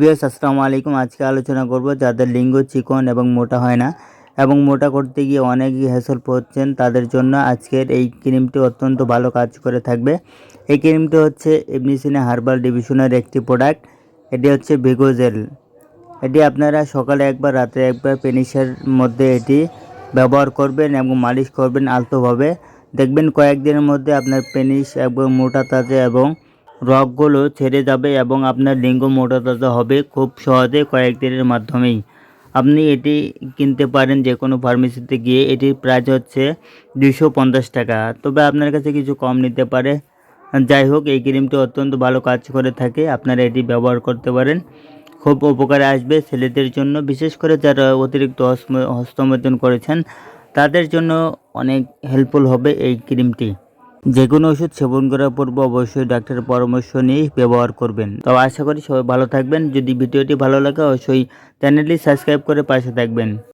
BS আসসালামু আলাইকুম। আজকে আলোচনা করব যাদের লিঙ্গ চিকন এবং মোটা হয় না এবং মোটা করতে গিয়ে অনেকই হ্যাসল পড়ছেন তাদের জন্য আজকের এই ক্রিমটি অত্যন্ত ভালো কাজ করে থাকবে। এই ক্রিমটি হচ্ছে এমনিসিনে হার্বাল ডিভিশনের একটি প্রোডাক্ট। এটি হচ্ছে ভিগোজেল। এটি আপনারা সকালে একবার, রাতে একবার পেনিসের মধ্যে এটি ব্যবহার করবেন এবং মালিশ করবেন আলতোভাবে। দেখবেন কয়েকদিনের মধ্যে আপনার পেনিস একদম মোটা, তাজা এবং রগগুলো ছেড়ে যাবে এবং আপনার লিঙ্গ মোটা হবে খুব সহজে কয়েক দিনের মাধ্যমেই। আপনি এটি কিনতে পারেন যে কোনো ফার্মেসিতে গিয়ে। এটির প্রাইস হচ্ছে দুশো পঞ্চাশ টাকা। তবে আপনার কাছে কিছু কম নিতে পারে। যাই হোক, এই ক্রিমটি অত্যন্ত ভালো কাজ করে থাকে। আপনারা এটি ব্যবহার করতে পারেন। খুব উপকারে আসবে ছেলেদের জন্য, বিশেষ করে যারা অতিরিক্ত হস্তমৈথুন করেছেন। তাদের জন্য অনেক হেল্পফুল হবে এই ক্রিমটি। যে কোনো ওষুধ সেবন করার পূর্ব অবশ্যই ডাক্তারের পরামর্শ নিয়ে ব্যবহার করবেন। তো আশা করি সবাই ভালো থাকবেন। যদি ভিডিওটি ভালো লাগে, অবশ্যই চ্যানেলটি সাবস্ক্রাইব করে পাশে থাকবেন।